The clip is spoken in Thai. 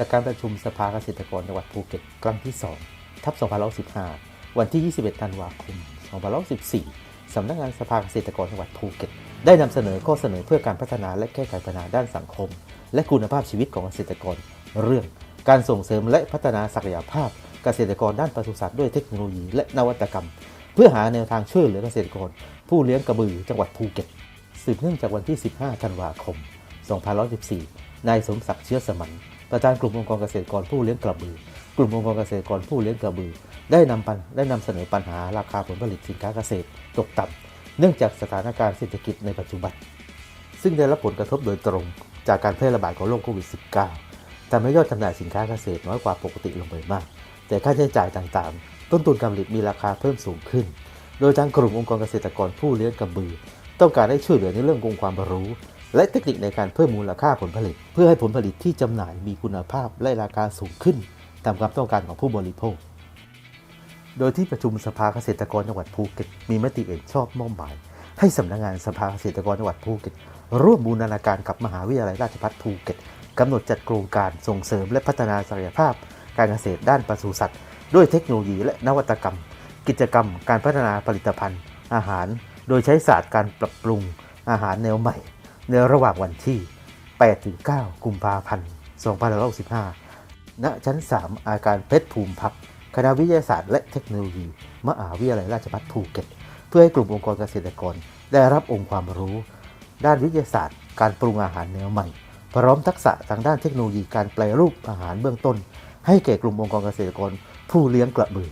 จากการประชุมสภาเกษตรกรจังหวัดภูเก็ตครั้งที่ 2 ทับ2515 วันที่ 21 ธันวาคม 2514 สำนักงานสภาเกษตรกรจังหวัดภูเก็ต ได้นำเสนอข้อเสนอเพื่อการพัฒนาและแก้ไขปัญหาด้านสังคม และคุณภาพชีวิตของเกษตรกร เรื่อง การส่งเสริมและพัฒนาศักยภาพเกษตรกรด้านปศุสัตว์ด้วยเทคโนโลยีและนวัตกรรม เพื่อหาแนวทางช่วยเหลือเกษตรกร ผู้เลี้ยงกระบือจังหวัดภูเก็ตสืบเนื่องจากวันที่ 15 ธันวาคม 2514 นายสมศักดิ์เชื้อสมัน ประธานกลุ่มองค์กรเกษตรกรผู้เลี้ยงกระบือ กลุ่มองค์กรเกษตรกรผู้เลี้ยงกระบือ ได้นำปัญได้นำเสนอปัญหาราคาผลผลิตสินค้าเกษตรตกต่ำเนื่องจากสถานการณ์เศรษฐกิจในปัจจุบัน ซึ่งได้รับผลกระทบโดยตรงจากการแพร่ระบาดของโรคโควิด -19 ทำให้ยอดจำหน่ายสินค้าเกษตรน้อยกว่าปกติลงไปมาก แต่ค่าใช้จ่ายต่างๆ ต้นทุนการผลิตมีราคาเพิ่มสูงขึ้น โดยทางกลุ่มองค์กรเกษตรกรผู้เลี้ยงกระบือ ต้องการให้ช่วยเหลือในเรื่ององค์ความรู้ และเทคนิคในการเพิ่มมูลค่าผลผลิต เพื่อให้ผลผลิตที่จำหน่ายมีคุณภาพและราคาสูงขึ้น ตามความต้องการของผู้บริโภค โดยที่ประชุมสภาเกษตรกรจังหวัดภูเก็ตมีมติเห็นชอบมอบหมาย ให้สำนักงานสภาเกษตรกรจังหวัดภูเก็ตร่วมบูรณาการกับมหาวิทยาลัยราชภัฏภูเก็ตกำหนดจัดโครงการส่งเสริมและพัฒนาศักยภาพ การเกษตรด้านปศุสัตว์ ด้วยเทคโนโลยีและนวัตกรรม กิจกรรม การพัฒนาผลิตภัณฑ์ อาหาร โดยใช้ศาสตร์การปรับปรุงอาหารแนวใหม่ ในระหว่างวันที่ 8-9 กุมภาพันธ์ 2565 ณ ชั้น 3 อาคารเพชรภูมิพักคณะวิทยาศาสตร์และเทคโนโลยี มหาวิทยาลัยราชภัฏภูเก็ต เพื่อให้กลุ่มองค์กรเกษตรกร ได้รับองค์ความรู้ ด้านวิทยาศาสตร์ การปรุงอาหารแนวใหม่ พร้อมทักษะทางด้านเทคโนโลยีการแปลรูปอาหารเบื้องต้น ให้แก่กลุ่มองค์กรเกษตรกร ผู้เลี้ยงกระบือ